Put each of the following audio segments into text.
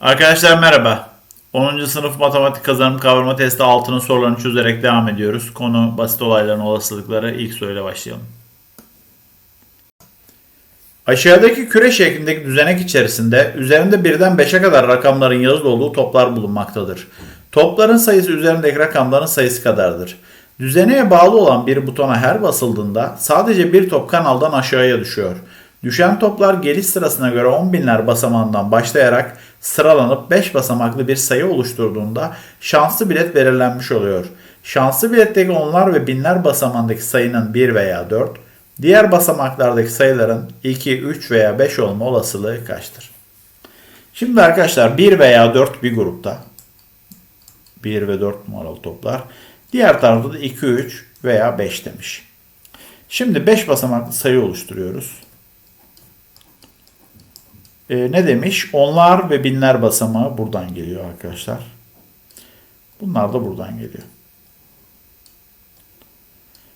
Arkadaşlar merhaba. 10. sınıf matematik kazanım kavrama testi 6'nın sorularını çözerek devam ediyoruz. Konu basit olayların olasılıkları. İlk soruyla başlayalım. Aşağıdaki küre şeklindeki düzenek içerisinde üzerinde birden 5'e kadar rakamların yazılı olduğu toplar bulunmaktadır. Topların sayısı üzerindeki rakamların sayısı kadardır. Düzeneye bağlı olan bir butona her basıldığında sadece bir top kanaldan aşağıya düşüyor. Düşen toplar geliş sırasına göre 10 binler basamağından başlayarak sıralanıp 5 basamaklı bir sayı oluşturduğunda şanslı bilet belirlenmiş oluyor. Şanslı biletteki onlar ve binler basamağındaki sayının 1 veya 4, diğer basamaklardaki sayıların 2, 3 veya 5 olma olasılığı kaçtır? Şimdi arkadaşlar 1 veya 4 bir grupta. 1 ve 4 numaralı toplar. Diğer tarafta da 2, 3 veya 5 demiş. Şimdi 5 basamaklı sayı oluşturuyoruz. Ee, ne demiş? Onlar ve binler basamağı buradan geliyor arkadaşlar. Bunlar da buradan geliyor.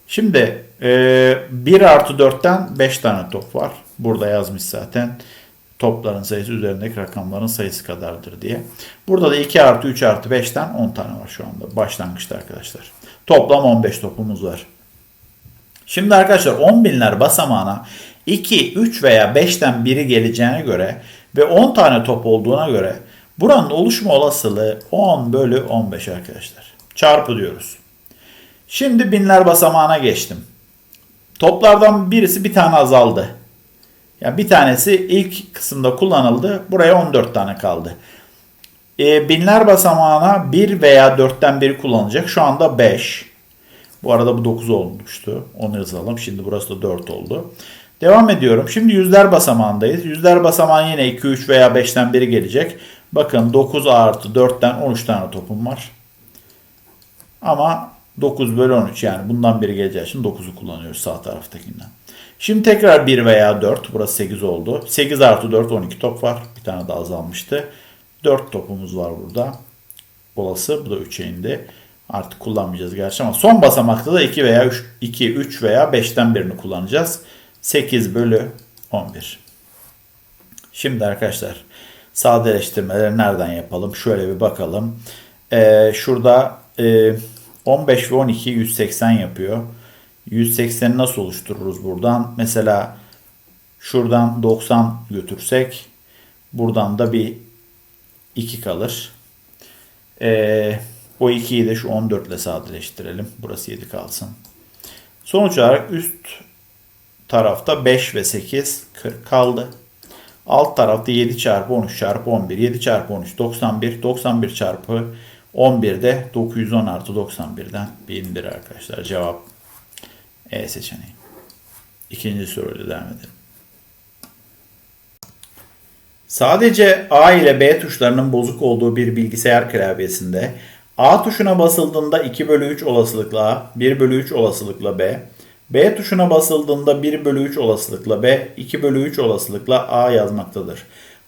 Şimdi e, 1 artı 4'ten 5 tane top var. Burada yazmış zaten. Topların sayısı üzerindeki rakamların sayısı kadardır diye. Burada da 2 artı 3 artı 5'ten 10 tane var şu anda. Başlangıçta arkadaşlar. Toplam 15 topumuz var. Şimdi arkadaşlar 10 binler basamağına 2, 3 veya 5'ten biri geleceğine göre ve 10 tane top olduğuna göre buranın oluşma olasılığı 10 bölü 15 arkadaşlar. Çarpı diyoruz. Şimdi binler basamağına geçtim. Toplardan birisi bir tane azaldı. Yani bir tanesi ilk kısımda kullanıldı. Buraya 14 tane kaldı. E, binler basamağına 1 veya 4'ten biri kullanılacak. Şu anda 5. Bu arada bu 9 olmuştu. Onu yazalım. Şimdi burası da 4 oldu. Devam ediyorum. Şimdi yüzler basamağındayız. Yüzler basamağı yine 2, 3 veya 5'ten biri gelecek. Bakın 9 artı 4'ten 13 tane topum var. Ama 9 bölü 13 yani bundan biri geleceği için 9'u kullanıyoruz sağ taraftakinden. Şimdi tekrar 1 veya 4. Burası 8 oldu. 8 artı 4 12 top var. Bir tane daha azalmıştı. 4 topumuz var burada. Olası. Bu da 3'e indi. Artık kullanmayacağız gerçi ama son basamakta da 2 veya 3, 2, 3 veya 5'ten birini kullanacağız. 8 bölü 11. Şimdi arkadaşlar sadeleştirmeleri nereden yapalım? Şöyle bir bakalım. Ee, şurada e, 15 ve 12 180 yapıyor. 180'i nasıl oluştururuz buradan? Mesela şuradan 90 götürsek buradan da bir 2 kalır. Ee, o 2'yi de şu 14 ile sadeleştirelim. Burası 7 kalsın. Sonuç olarak üst tarafta 5 ve 8 40 kaldı. Alt tarafta 7 çarpı 13 çarpı 11. 7 çarpı 13 91. 91 çarpı 11 de 910 artı 91'den 1001 arkadaşlar. Cevap E seçeneği. İkinci soruyla devam edelim. Sadece A ile B tuşlarının bozuk olduğu bir bilgisayar klavyesinde A tuşuna basıldığında 2 bölü 3 olasılıkla A, 1 bölü 3 olasılıkla B, B tuşuna basıldığında 1 bölü 3 olasılıkla B, 2 bölü 3 olasılıkla A yazmaktadır.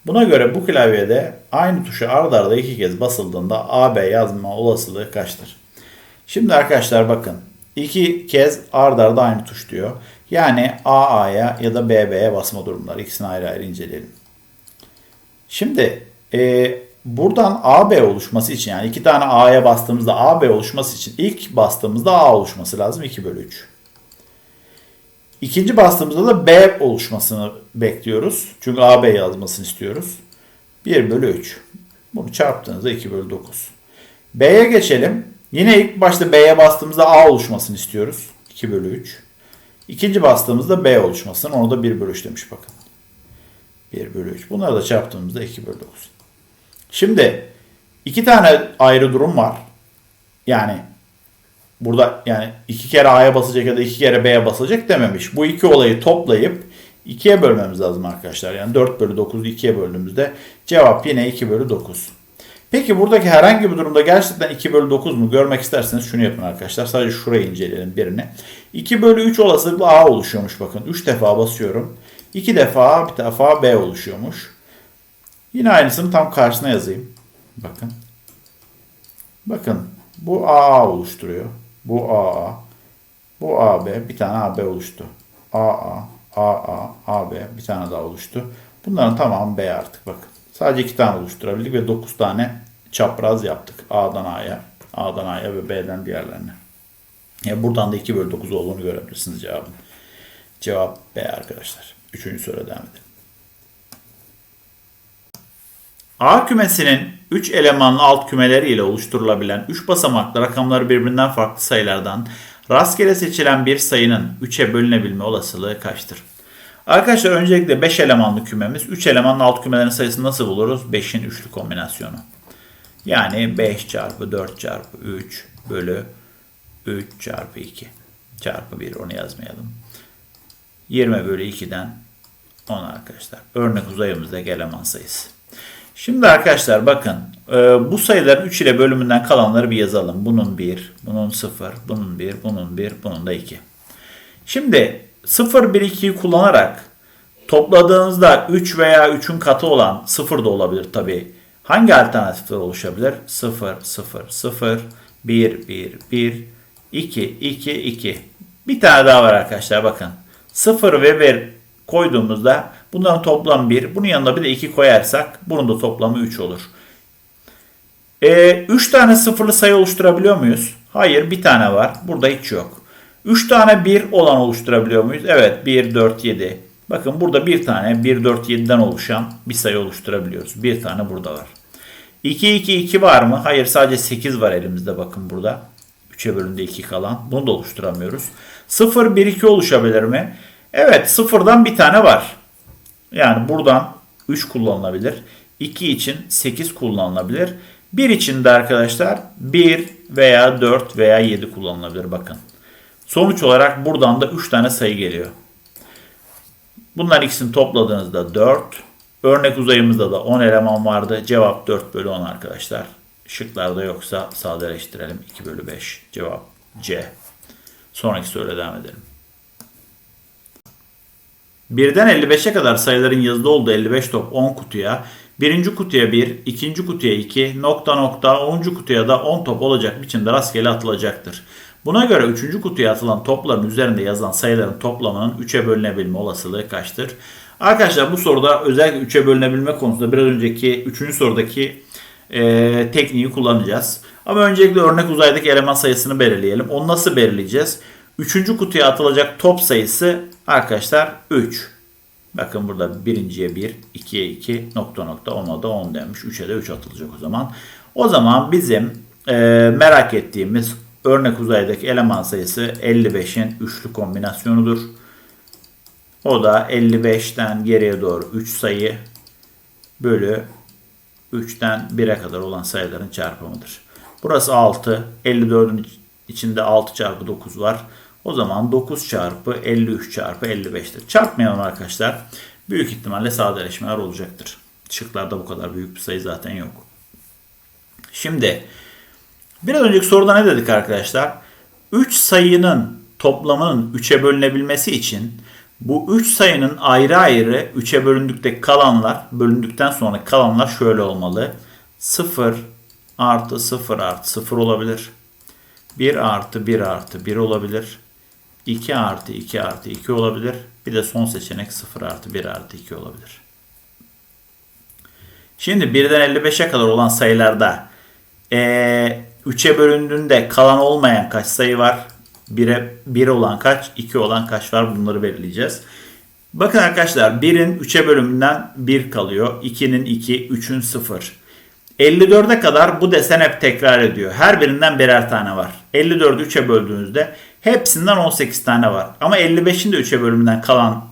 Buna göre bu klavyede aynı tuşa ard arda iki kez basıldığında AB yazma olasılığı kaçtır? Şimdi arkadaşlar bakın iki kez ard arda aynı tuş diyor. Yani AA'ya ya da BB'ye basma durumları. İkisini ayrı ayrı inceleyelim. Şimdi e, buradan AB oluşması için yani iki tane A'ya bastığımızda AB oluşması için ilk bastığımızda A oluşması lazım 2 bölü 3. İkinci bastığımızda da B oluşmasını bekliyoruz. Çünkü AB yazmasını istiyoruz. 1 bölü 3. Bunu çarptığınızda 2 bölü 9. B'ye geçelim. Yine ilk başta B'ye bastığımızda A oluşmasını istiyoruz. 2 bölü 3. İkinci bastığımızda B oluşmasını. Onu da 1 bölü 3 demiş bakın. 1 bölü 3. Bunları da çarptığımızda 2 bölü 9. Şimdi iki tane ayrı durum var. Yani burada yani iki kere A'ya basacak ya da iki kere B'ye basacak dememiş. Bu iki olayı toplayıp ikiye bölmemiz lazım arkadaşlar. Yani 4 bölü 9'u ikiye böldüğümüzde cevap yine 2 bölü 9. Peki buradaki herhangi bir durumda gerçekten 2 bölü 9 mu görmek isterseniz şunu yapın arkadaşlar. Sadece şurayı inceleyelim birini. 2 bölü 3 olasılıkla A oluşuyormuş bakın. 3 defa basıyorum. 2 defa bir defa B oluşuyormuş. Yine aynısını tam karşısına yazayım. Bakın. Bakın bu AA oluşturuyor. Bu AA. Bu AB. Bir tane AB oluştu. AA, AA, AB bir tane daha oluştu. Bunların tamamı B artık bakın. Sadece iki tane oluşturabildik ve 9 tane çapraz yaptık. A'dan A'ya, A'dan A'ya ve B'den diğerlerine. Ya buradan da 2 bölü 9 olduğunu görebilirsiniz cevabın. Cevap B arkadaşlar. Üçüncü soruya devam edelim. A kümesinin 3 elemanlı alt kümeleri ile oluşturulabilen 3 basamaklı rakamları birbirinden farklı sayılardan rastgele seçilen bir sayının 3'e bölünebilme olasılığı kaçtır? Arkadaşlar öncelikle 5 elemanlı kümemiz. 3 elemanlı alt kümelerin sayısını nasıl buluruz? 5'in üçlü kombinasyonu. Yani 5 çarpı 4 çarpı 3 bölü 3 çarpı 2 çarpı 1 onu yazmayalım. 20 bölü 2'den 10 arkadaşlar. Örnek uzayımızdaki eleman sayısı. Şimdi arkadaşlar bakın e, bu sayıların 3 ile bölümünden kalanları bir yazalım. Bunun 1, bunun 0, bunun 1, bunun 1, bunun da 2. Şimdi 0, 1, 2'yi kullanarak topladığınızda 3 veya 3'ün katı olan 0 da olabilir tabi. Hangi alternatifler oluşabilir? 0, 0, 0, 1, 1, 1, 2, 2, 2. Bir tane daha var arkadaşlar bakın. 0 ve 1 koyduğumuzda bunların toplamı 1. Bunun yanına bir de 2 koyarsak bunun da toplamı 3 olur. 3 e, tane sıfırlı sayı oluşturabiliyor muyuz? Hayır bir tane var. Burada hiç yok. 3 tane 1 olan oluşturabiliyor muyuz? Evet 1, 4, 7. Bakın burada bir tane 1, 4, 7'den oluşan bir sayı oluşturabiliyoruz. Bir tane burada var. 2, 2, 2 var mı? Hayır sadece 8 var elimizde bakın burada. 3'e bölünde 2 kalan. Bunu da oluşturamıyoruz. 0, 1, 2 oluşabilir mi? Evet sıfırdan bir tane var. Yani buradan 3 kullanılabilir. 2 için 8 kullanılabilir. 1 için de arkadaşlar 1 veya 4 veya 7 kullanılabilir bakın. Sonuç olarak buradan da 3 tane sayı geliyor. Bunların ikisini topladığınızda 4. Örnek uzayımızda da 10 eleman vardı. Cevap 4 bölü 10 arkadaşlar. Şıklarda yoksa sadeleştirelim. 2 bölü 5. Cevap C. Sonraki soruya devam edelim. Birden 55'e kadar sayıların yazılı olduğu 55 top 10 kutuya, birinci kutuya 1, ikinci kutuya 2, nokta nokta, 10. kutuya da 10 top olacak biçimde rastgele atılacaktır. Buna göre 3. kutuya atılan topların üzerinde yazılan sayıların toplamının 3'e bölünebilme olasılığı kaçtır? Arkadaşlar bu soruda özellikle 3'e bölünebilme konusunda biraz önceki 3. sorudaki e, tekniği kullanacağız. Ama öncelikle örnek uzaydaki eleman sayısını belirleyelim. Onu nasıl belirleyeceğiz? Üçüncü kutuya atılacak top sayısı arkadaşlar 3. Bakın burada birinciye 1, ikiye 2, nokta nokta ona da 10 demiş. 3'e de 3 atılacak o zaman. O zaman bizim e, merak ettiğimiz örnek uzaydaki eleman sayısı 55'in üçlü kombinasyonudur. O da 55'ten geriye doğru 3 sayı bölü 3'ten 1'e kadar olan sayıların çarpımıdır. Burası 6. 54'ün içinde 6 çarpı 9 var. O zaman 9 çarpı 53 çarpı 55'tir. Çarpmayalım arkadaşlar. Büyük ihtimalle sadeleşmeler olacaktır. Şıklarda bu kadar büyük bir sayı zaten yok. Şimdi biraz önceki soruda ne dedik arkadaşlar? 3 sayının toplamının 3'e bölünebilmesi için bu 3 sayının ayrı ayrı 3'e bölündükte kalanlar, bölündükten sonra kalanlar şöyle olmalı. 0 artı 0 artı 0 olabilir. 1 artı 1 artı 1 olabilir. 2 artı 2 artı 2 olabilir. Bir de son seçenek 0 artı 1 artı 2 olabilir. Şimdi 1'den 55'e kadar olan sayılarda e, 3'e bölündüğünde kalan olmayan kaç sayı var? 1'e 1 olan kaç? 2 olan kaç var? Bunları belirleyeceğiz. Bakın arkadaşlar 1'in 3'e bölümünden 1 kalıyor. 2'nin 2, 3'ün 0. 54'e kadar bu desen hep tekrar ediyor. Her birinden birer tane var. 54'ü 3'e böldüğünüzde hepsinden 18 tane var. Ama 55'in de 3'e bölümünden kalan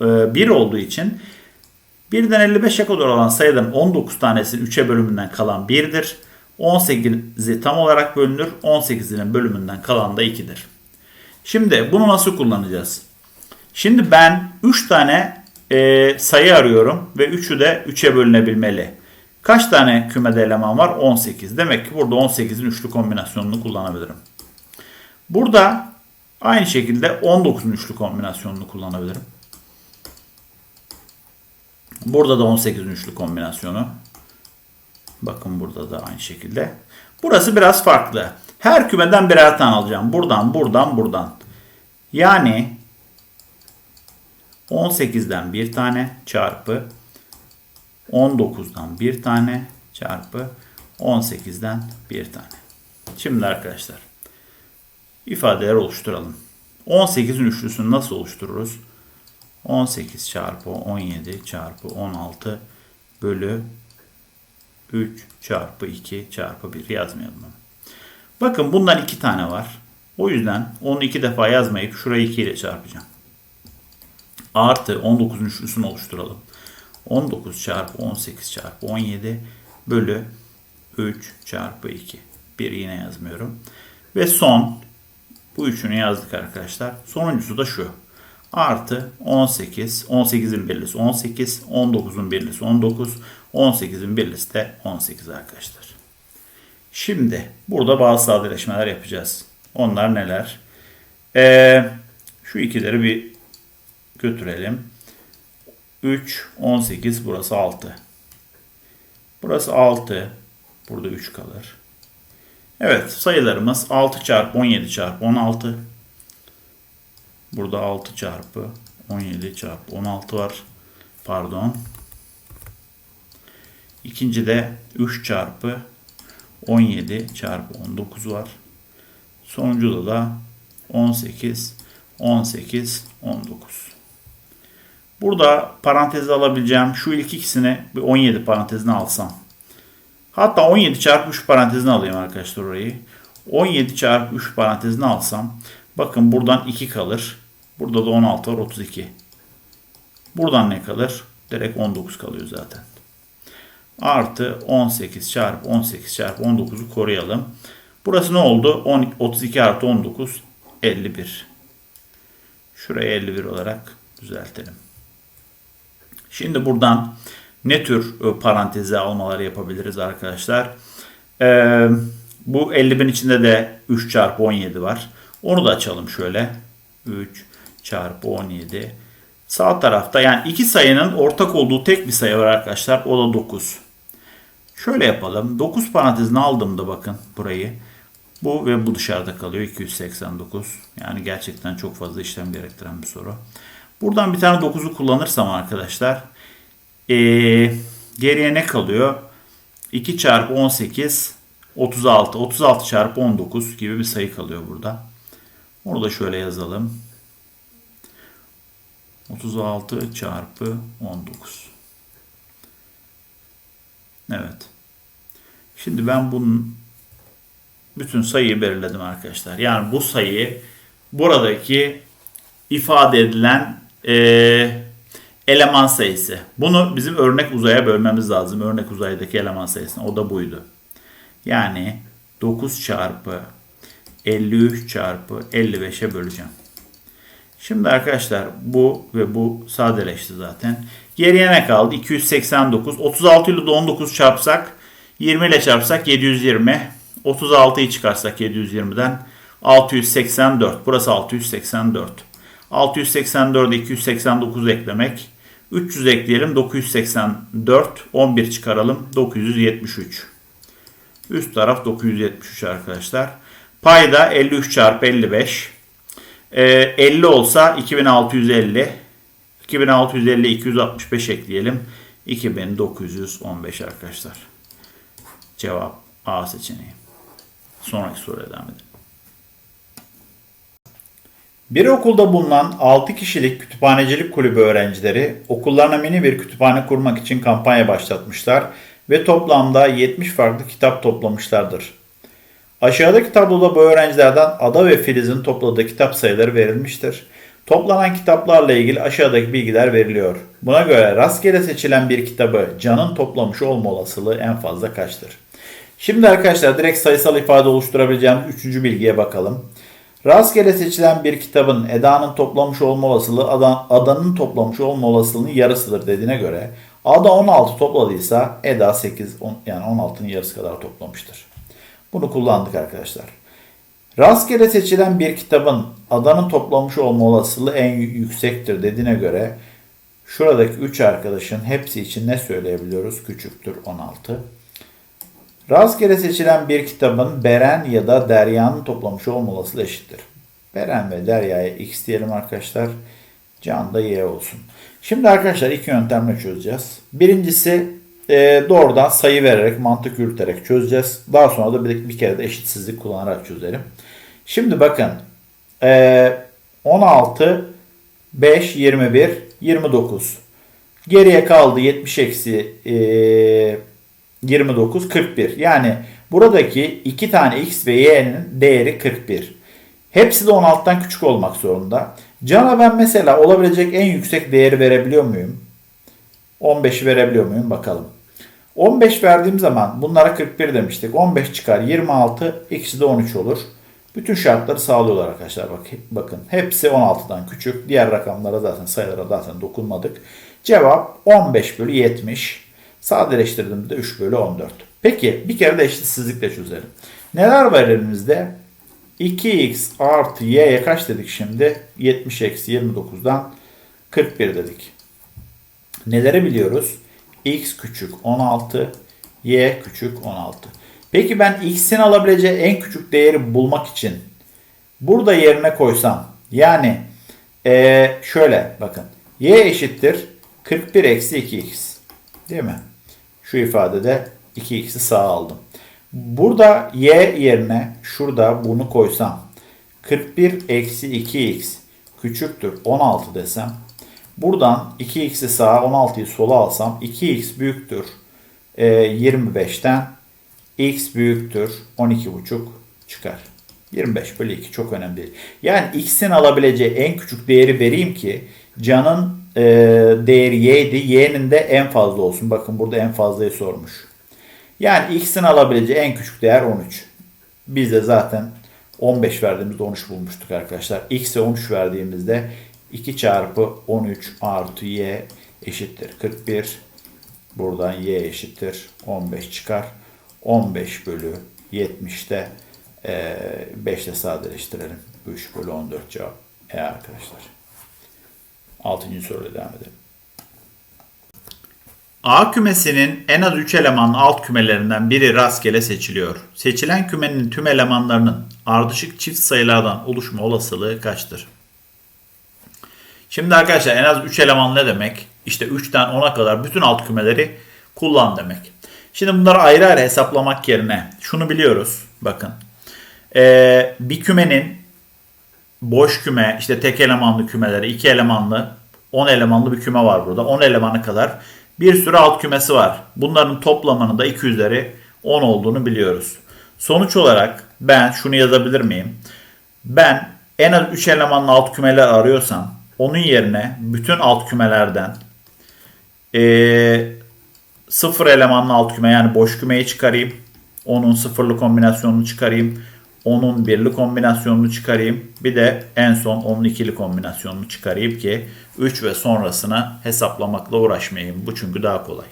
e, 1 olduğu için 1'den 55'e kadar olan sayıların 19 tanesi 3'e bölümünden kalan 1'dir. 18'i tam olarak bölünür. 18'inin bölümünden kalan da 2'dir. Şimdi bunu nasıl kullanacağız? Şimdi ben 3 tane e, sayı arıyorum ve 3'ü de 3'e bölünebilmeli. Kaç tane kümede eleman var? 18. Demek ki burada 18'in üçlü kombinasyonunu kullanabilirim. Burada aynı şekilde 19'un üçlü kombinasyonunu kullanabilirim. Burada da 18'in üçlü kombinasyonu. Bakın burada da aynı şekilde. Burası biraz farklı. Her kümeden birer tane alacağım. Buradan, buradan, buradan. Yani 18'den bir tane çarpı 19'dan bir tane çarpı 18'den bir tane. Şimdi arkadaşlar ifadeler oluşturalım. 18'in üçlüsünü nasıl oluştururuz? 18 çarpı 17 çarpı 16 bölü 3 çarpı 2 çarpı 1 yazmayalım. Bakın bundan iki tane var. O yüzden onu iki defa yazmayıp şurayı 2 ile çarpacağım. Artı 19'un üçlüsünü oluşturalım. 19 çarpı 18 çarpı 17 bölü 3 çarpı 2. 1 yine yazmıyorum. Ve son bu üçünü yazdık arkadaşlar. Sonuncusu da şu. Artı 18. 18'in birlisi 18. 19'un birlisi 19. 18'in birlisi de 18 arkadaşlar. Şimdi burada bazı sadeleşmeler yapacağız. Onlar neler? Ee, şu ikileri bir götürelim. 3, 18, burası 6. Burası 6. Burada 3 kalır. Evet sayılarımız 6 çarpı 17 çarpı 16. Burada 6 çarpı 17 çarpı 16 var. Pardon. İkinci de 3 çarpı 17 çarpı 19 var. Sonuncuda da 18, 18, 19. Burada paranteze alabileceğim şu ilk ikisini bir 17 parantezine alsam. Hatta 17 çarpı 3 parantezine alayım arkadaşlar orayı. 17 çarpı 3 parantezine alsam. Bakın buradan 2 kalır. Burada da 16 var 32. Buradan ne kalır? Direkt 19 kalıyor zaten. Artı 18 çarpı 18 çarpı 19'u koruyalım. Burası ne oldu? 10, 32 artı 19 51. Şurayı 51 olarak düzeltelim. Şimdi buradan ne tür e, paranteze almaları yapabiliriz arkadaşlar? Ee, bu 50 bin içinde de 3 çarpı 17 var. Onu da açalım şöyle. 3 çarpı 17. Sağ tarafta yani iki sayının ortak olduğu tek bir sayı var arkadaşlar. O da 9. Şöyle yapalım. 9 parantezine aldığımda bakın burayı. Bu ve bu dışarıda kalıyor. 289. Yani gerçekten çok fazla işlem gerektiren bir soru. Buradan bir tane 9'u kullanırsam arkadaşlar ee, geriye ne kalıyor? 2 çarpı 18 36. 36 çarpı 19 gibi bir sayı kalıyor burada. Onu da şöyle yazalım. 36 çarpı 19. Evet. Şimdi ben bunun bütün sayıyı belirledim arkadaşlar. Yani bu sayı buradaki ifade edilen e, eleman sayısı. Bunu bizim örnek uzaya bölmemiz lazım. Örnek uzaydaki eleman sayısına. O da buydu. Yani 9 çarpı 53 çarpı 55'e böleceğim. Şimdi arkadaşlar bu ve bu sadeleşti zaten. Geriye ne kaldı? 289. 36 ile de 19 çarpsak 20 ile çarpsak 720. 36'yı çıkarsak 720'den 684. Burası 684. 684'e 289 eklemek. 300 ekleyelim. 984. 11 çıkaralım. 973. Üst taraf 973 arkadaşlar. Payda 53 çarpı 55. Ee, 50 olsa 2650. 2650 265 ekleyelim. 2915 arkadaşlar. Cevap A seçeneği. Sonraki soruya devam edelim. Bir okulda bulunan 6 kişilik kütüphanecilik kulübü öğrencileri okullarına mini bir kütüphane kurmak için kampanya başlatmışlar ve toplamda 70 farklı kitap toplamışlardır. Aşağıdaki tabloda bu öğrencilerden Ada ve Filiz'in topladığı kitap sayıları verilmiştir. Toplanan kitaplarla ilgili aşağıdaki bilgiler veriliyor. Buna göre rastgele seçilen bir kitabı Can'ın toplamış olma olasılığı en fazla kaçtır? Şimdi arkadaşlar direkt sayısal ifade oluşturabileceğimiz üçüncü bilgiye bakalım. Rastgele seçilen bir kitabın Eda'nın toplamış olma olasılığı Ada'nın toplamış olma olasılığının yarısıdır dediğine göre Ada 16 topladıysa Eda 8 yani 16'nın yarısı kadar toplamıştır. Bunu kullandık arkadaşlar. Rastgele seçilen bir kitabın adanın toplamış olma olasılığı en yüksektir dediğine göre şuradaki 3 arkadaşın hepsi için ne söyleyebiliyoruz? Küçüktür 16. Rastgele seçilen bir kitabın Beren ya da Derya'nın toplamış olma olasılığı eşittir. Beren ve Derya'ya x diyelim arkadaşlar. Can da y olsun. Şimdi arkadaşlar iki yöntemle çözeceğiz. Birincisi e, doğrudan sayı vererek, mantık yürüterek çözeceğiz. Daha sonra da bir, kere de eşitsizlik kullanarak çözelim. Şimdi bakın e, 16, 5, 21, 29. Geriye kaldı 70 eksi e, 29, 41. Yani buradaki iki tane x ve y'nin değeri 41. Hepsi de 16'dan küçük olmak zorunda. Can'a ben mesela olabilecek en yüksek değeri verebiliyor muyum? 15'i verebiliyor muyum? Bakalım. 15 verdiğim zaman bunlara 41 demiştik. 15 çıkar 26, ikisi de 13 olur. Bütün şartları sağlıyorlar arkadaşlar. Bak, bakın hepsi 16'dan küçük. Diğer rakamlara zaten sayılara zaten dokunmadık. Cevap 15 bölü 70. Sadeleştirdiğimizde 3 bölü 14. Peki bir kere de eşitsizlikle çözelim. Neler var elimizde? 2x artı y'ye kaç dedik şimdi? 70 eksi 29'dan 41 dedik. Neleri biliyoruz? x küçük 16, y küçük 16. Peki ben x'in alabileceği en küçük değeri bulmak için burada yerine koysam yani ee, şöyle bakın y eşittir 41 eksi 2x değil mi? Şu ifadede 2x'i sağ aldım. Burada y yerine şurada bunu koysam 41 eksi 2x küçüktür 16 desem buradan 2x'i sağa 16'yı sola alsam 2x büyüktür e, 25'ten x büyüktür 12,5 çıkar. 25 bölü 2 çok önemli değil. Yani x'in alabileceği en küçük değeri vereyim ki canın e, değeri y'ydi. y'nin de en fazla olsun. Bakın burada en fazlayı sormuş. Yani x'in alabileceği en küçük değer 13. Biz de zaten 15 verdiğimizde 13 bulmuştuk arkadaşlar. x'e 13 verdiğimizde 2 çarpı 13 artı y eşittir 41. Buradan y eşittir 15 çıkar. 15 bölü 70'te e, 5 ile sadeleştirelim. 3 bölü 14 cevap E arkadaşlar. 6. soruyla devam edelim. A kümesinin en az 3 elemanlı alt kümelerinden biri rastgele seçiliyor. Seçilen kümenin tüm elemanlarının ardışık çift sayılardan oluşma olasılığı kaçtır? Şimdi arkadaşlar en az 3 eleman ne demek? İşte 3'ten 10'a kadar bütün alt kümeleri kullan demek. Şimdi bunları ayrı ayrı hesaplamak yerine şunu biliyoruz. Bakın. Ee, bir kümenin boş küme, işte tek elemanlı kümeleri, iki elemanlı, 10 elemanlı bir küme var burada. 10 elemanı kadar bir sürü alt kümesi var. Bunların toplamının da 2 üzeri 10 olduğunu biliyoruz. Sonuç olarak ben şunu yazabilir miyim? Ben en az 3 elemanlı alt kümeler arıyorsam onun yerine bütün alt kümelerden ee, sıfır elemanlı alt küme yani boş kümeyi çıkarayım. Onun sıfırlı kombinasyonunu çıkarayım. Onun birli kombinasyonunu çıkarayım. Bir de en son onun ikili kombinasyonunu çıkarayım ki 3 ve sonrasına hesaplamakla uğraşmayayım. Bu çünkü daha kolay.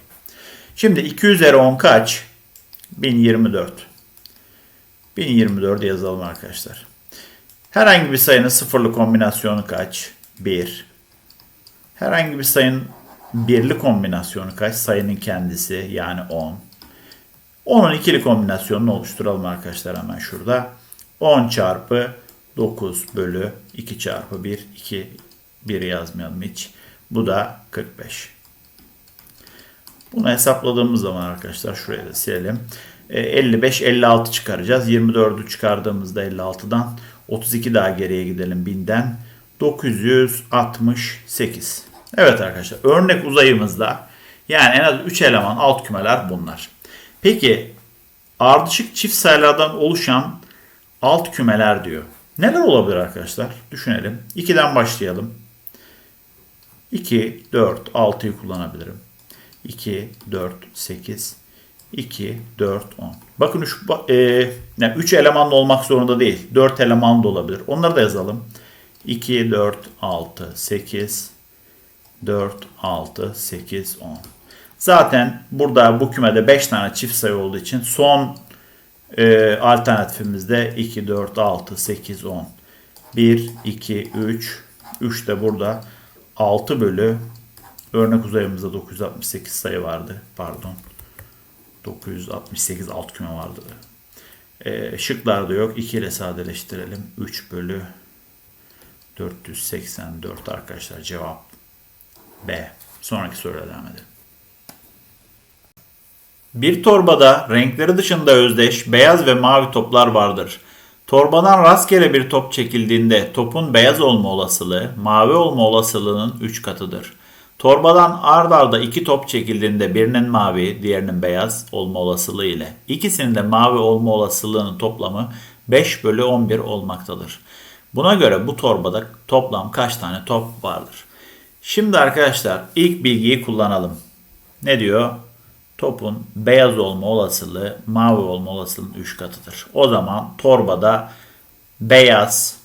Şimdi 2 üzeri 10 kaç? 1024. 1024 yazalım arkadaşlar. Herhangi bir sayının sıfırlı kombinasyonu kaç? 1. Herhangi bir sayının birli kombinasyonu kaç? Sayının kendisi yani 10. 10'un ikili kombinasyonunu oluşturalım arkadaşlar hemen şurada. 10 çarpı 9 bölü 2 çarpı 1. 2 1 yazmayalım hiç. Bu da 45. Bunu hesapladığımız zaman arkadaşlar şuraya da silelim. 55 56 çıkaracağız. 24'ü çıkardığımızda 56'dan 32 daha geriye gidelim 1000'den 968. Evet arkadaşlar örnek uzayımızda yani en az 3 eleman alt kümeler bunlar. Peki ardışık çift sayılardan oluşan alt kümeler diyor. Neler olabilir arkadaşlar? Düşünelim. 2'den başlayalım. 2, 4, 6'yı kullanabilirim. 2, 4, 8, 2, 4, 10. Bakın 3, e, yani 3 elemanlı olmak zorunda değil. 4 elemanlı da olabilir. Onları da yazalım. 2, 4, 6, 8, 4, 6, 8, 10. Zaten burada bu kümede 5 tane çift sayı olduğu için son e, alternatifimizde 2, 4, 6, 8, 10. 1, 2, 3. 3 de burada 6 bölü örnek uzayımızda 968 sayı vardı. Pardon. 968 alt küme vardı. E, şıklarda yok. 2 ile sadeleştirelim. 3 bölü 484 arkadaşlar cevap B. Sonraki soruya devam edelim. Bir torbada renkleri dışında özdeş beyaz ve mavi toplar vardır. Torbadan rastgele bir top çekildiğinde topun beyaz olma olasılığı mavi olma olasılığının 3 katıdır. Torbadan ard arda iki top çekildiğinde birinin mavi, diğerinin beyaz olma olasılığı ile ikisinin de mavi olma olasılığının toplamı 5 bölü 11 olmaktadır. Buna göre bu torbada toplam kaç tane top vardır? Şimdi arkadaşlar ilk bilgiyi kullanalım. Ne diyor? Topun beyaz olma olasılığı mavi olma olasılığının 3 katıdır. O zaman torbada beyaz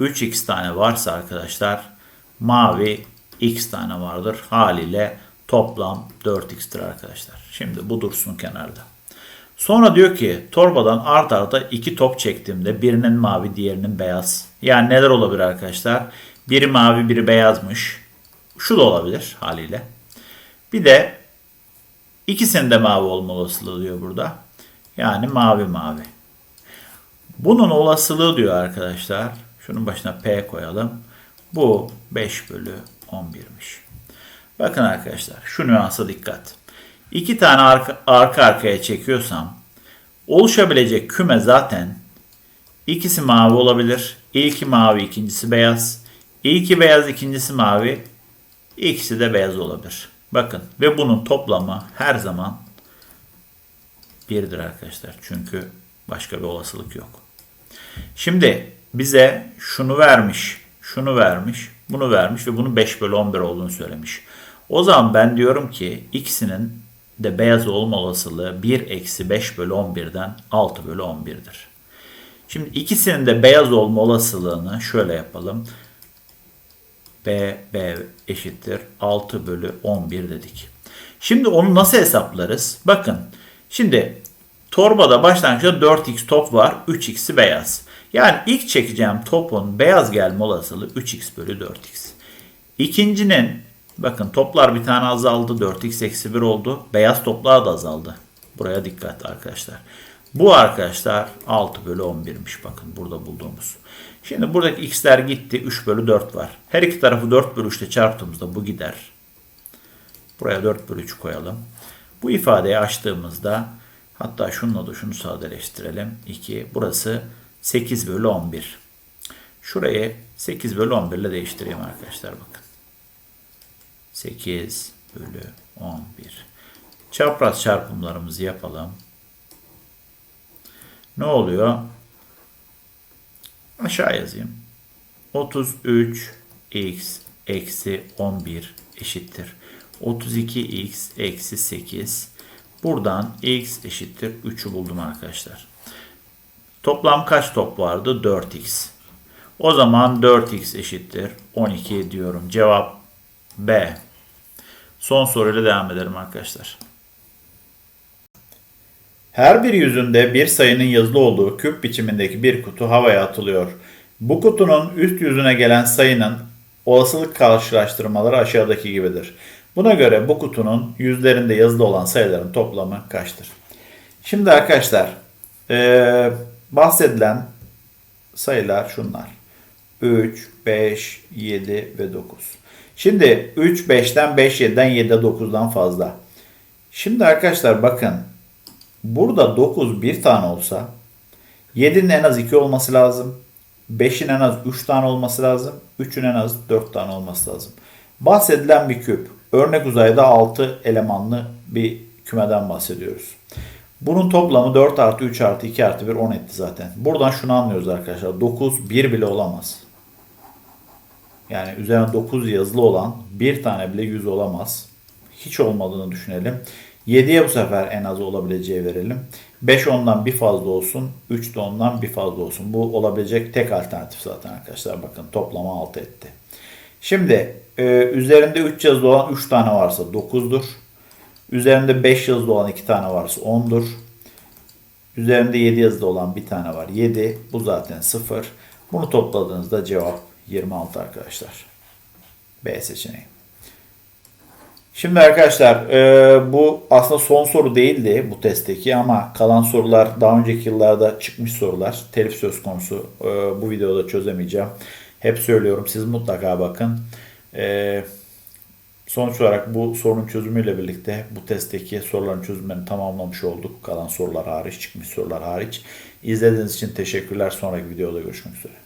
3x tane varsa arkadaşlar mavi x tane vardır. Haliyle toplam 4x'tir arkadaşlar. Şimdi bu dursun kenarda. Sonra diyor ki torbadan art arda iki top çektiğimde birinin mavi diğerinin beyaz. Yani neler olabilir arkadaşlar? Biri mavi biri beyazmış. Şu da olabilir haliyle. Bir de ikisinin de mavi olma olasılığı diyor burada. Yani mavi mavi. Bunun olasılığı diyor arkadaşlar. Şunun başına P koyalım. Bu 5 bölü 11'miş. Bakın arkadaşlar şu nüansa dikkat. İki tane arka, arka arkaya çekiyorsam oluşabilecek küme zaten ikisi mavi olabilir. İlki mavi ikincisi beyaz. İlki beyaz ikincisi mavi. İkisi de beyaz olabilir. Bakın ve bunun toplamı her zaman birdir arkadaşlar. Çünkü başka bir olasılık yok. Şimdi bize şunu vermiş, şunu vermiş, bunu vermiş ve bunun 5 bölü 11 olduğunu söylemiş. O zaman ben diyorum ki ikisinin de beyaz olma olasılığı 1 eksi 5 bölü 11'den 6 bölü 11'dir. Şimdi ikisinin de beyaz olma olasılığını şöyle yapalım. B, B eşittir 6 bölü 11 dedik. Şimdi onu nasıl hesaplarız? Bakın şimdi torbada başlangıçta 4x top var 3x'i beyaz. Yani ilk çekeceğim topun beyaz gelme olasılığı 3x bölü 4x. İkincinin bakın toplar bir tane azaldı 4x eksi 1 oldu. Beyaz toplar da azaldı. Buraya dikkat arkadaşlar. Bu arkadaşlar 6 bölü 11'miş bakın burada bulduğumuz. Şimdi buradaki x'ler gitti 3 bölü 4 var. Her iki tarafı 4 bölü 3 ile çarptığımızda bu gider. Buraya 4 bölü 3 koyalım. Bu ifadeyi açtığımızda hatta şununla da şunu sadeleştirelim. 2 burası 8 bölü 11. Şurayı 8 bölü 11 ile değiştireyim arkadaşlar bakın. 8 bölü 11. Çapraz çarpımlarımızı yapalım. Ne oluyor? Aşağı yazayım. 33 x eksi 11 eşittir. 32x eksi 8. Buradan x eşittir 3'ü buldum arkadaşlar. Toplam kaç top vardı? 4x. O zaman 4x eşittir 12 diyorum. Cevap B. Son soruyla devam edelim arkadaşlar. Her bir yüzünde bir sayının yazılı olduğu küp biçimindeki bir kutu havaya atılıyor. Bu kutunun üst yüzüne gelen sayının olasılık karşılaştırmaları aşağıdaki gibidir. Buna göre bu kutunun yüzlerinde yazılı olan sayıların toplamı kaçtır? Şimdi arkadaşlar ee, bahsedilen sayılar şunlar. 3, 5, 7 ve 9. Şimdi 3, 5'ten 5, 7'den 7'de 9'dan fazla. Şimdi arkadaşlar bakın Burada 9 bir tane olsa 7'nin en az 2 olması lazım. 5'in en az 3 tane olması lazım. 3'ün en az 4 tane olması lazım. Bahsedilen bir küp. Örnek uzayda 6 elemanlı bir kümeden bahsediyoruz. Bunun toplamı 4 artı 3 artı 2 artı 1 10 etti zaten. Buradan şunu anlıyoruz arkadaşlar. 9 1 bile olamaz. Yani üzerine 9 yazılı olan bir tane bile 100 olamaz. Hiç olmadığını düşünelim. 7'ye bu sefer en az olabileceği verelim. 5 ondan bir fazla olsun. 3 de ondan bir fazla olsun. Bu olabilecek tek alternatif zaten arkadaşlar. Bakın toplama 6 etti. Şimdi e, üzerinde 3 yazılı olan 3 tane varsa 9'dur. Üzerinde 5 yazılı olan 2 tane varsa 10'dur. Üzerinde 7 yazılı olan bir tane var 7. Bu zaten 0. Bunu topladığınızda cevap 26 arkadaşlar. B seçeneği. Şimdi arkadaşlar e, bu aslında son soru değildi bu testteki ama kalan sorular daha önceki yıllarda çıkmış sorular. Telif söz konusu e, bu videoda çözemeyeceğim. Hep söylüyorum siz mutlaka bakın. E, Sonuç olarak bu sorunun çözümüyle birlikte bu testteki soruların çözümlerini tamamlamış olduk. Kalan sorular hariç, çıkmış sorular hariç. İzlediğiniz için teşekkürler. Sonraki videoda görüşmek üzere.